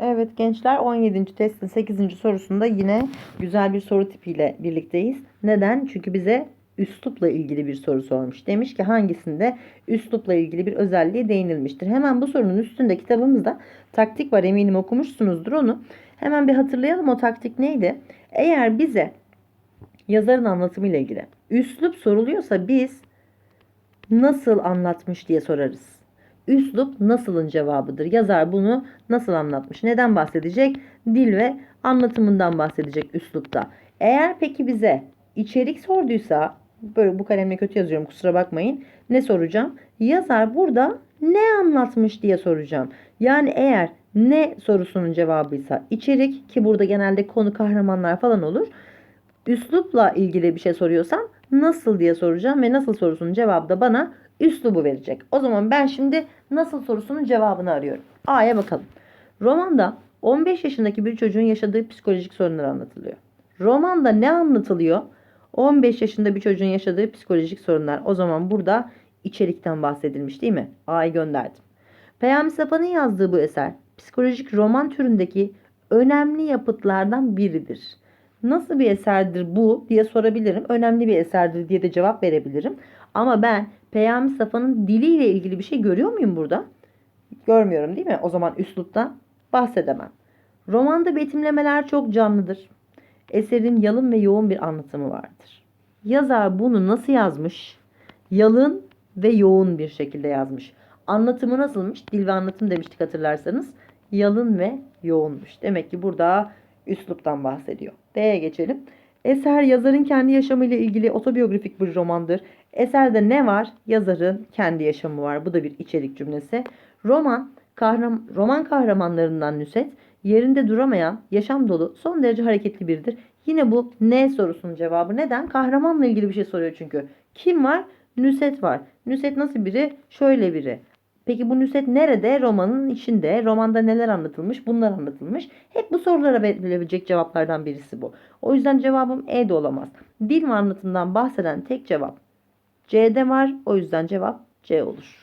Evet gençler 17. testin 8. sorusunda yine güzel bir soru tipiyle birlikteyiz. Neden? Çünkü bize üslupla ilgili bir soru sormuş. Demiş ki hangisinde üslupla ilgili bir özelliğe değinilmiştir. Hemen bu sorunun üstünde kitabımızda taktik var eminim okumuşsunuzdur onu. Hemen bir hatırlayalım o taktik neydi? Eğer bize yazarın anlatımıyla ilgili üslup soruluyorsa biz nasıl anlatmış diye sorarız. Üslup nasılın cevabıdır. Yazar bunu nasıl anlatmış? Neden bahsedecek? Dil ve anlatımından bahsedecek üslupta. Eğer peki bize içerik sorduysa böyle bu kalemle kötü yazıyorum kusura bakmayın. Ne soracağım? Yazar burada ne anlatmış diye soracağım. Yani eğer ne sorusunun cevabıysa içerik ki burada genelde konu kahramanlar falan olur. Üslupla ilgili bir şey soruyorsam nasıl diye soracağım ve nasıl sorusunun cevabı da bana üslubu verecek. O zaman ben şimdi nasıl sorusunun cevabını arıyorum. A'ya bakalım. Romanda 15 yaşındaki bir çocuğun yaşadığı psikolojik sorunlar anlatılıyor. Romanda ne anlatılıyor? 15 yaşında bir çocuğun yaşadığı psikolojik sorunlar. O zaman burada içerikten bahsedilmiş değil mi? A'yı gönderdim. Peyami Safa'nın yazdığı bu eser psikolojik roman türündeki önemli yapıtlardan biridir. Nasıl bir eserdir bu diye sorabilirim. Önemli bir eserdir diye de cevap verebilirim. Ama ben Peyami Safa'nın diliyle ilgili bir şey görüyor muyum burada? Görmüyorum değil mi? O zaman üsluptan bahsedemem. Romanda betimlemeler çok canlıdır. Eserin yalın ve yoğun bir anlatımı vardır. Yazar bunu nasıl yazmış? Yalın ve yoğun bir şekilde yazmış. Anlatımı nasılmış? Dil ve anlatım demiştik hatırlarsanız. Yalın ve yoğunmuş. Demek ki burada üsluptan bahsediyor. D'ye geçelim. Eser yazarın kendi yaşamıyla ilgili otobiyografik bir romandır. Eserde ne var? Yazarın kendi yaşamı var. Bu da bir içerik cümlesi. Roman, kahram roman kahramanlarından Nüset, yerinde duramayan, yaşam dolu, son derece hareketli biridir. Yine bu ne sorusunun cevabı. Neden? Kahramanla ilgili bir şey soruyor çünkü. Kim var? Nüset var. Nüset nasıl biri? Şöyle biri. Peki bu Nüset nerede? Romanın içinde. Romanda neler anlatılmış? Bunlar anlatılmış. Hep bu sorulara verilebilecek cevaplardan birisi bu. O yüzden cevabım E de olamaz. Dil ve anlatımdan bahseden tek cevap C'de var. O yüzden cevap C olur.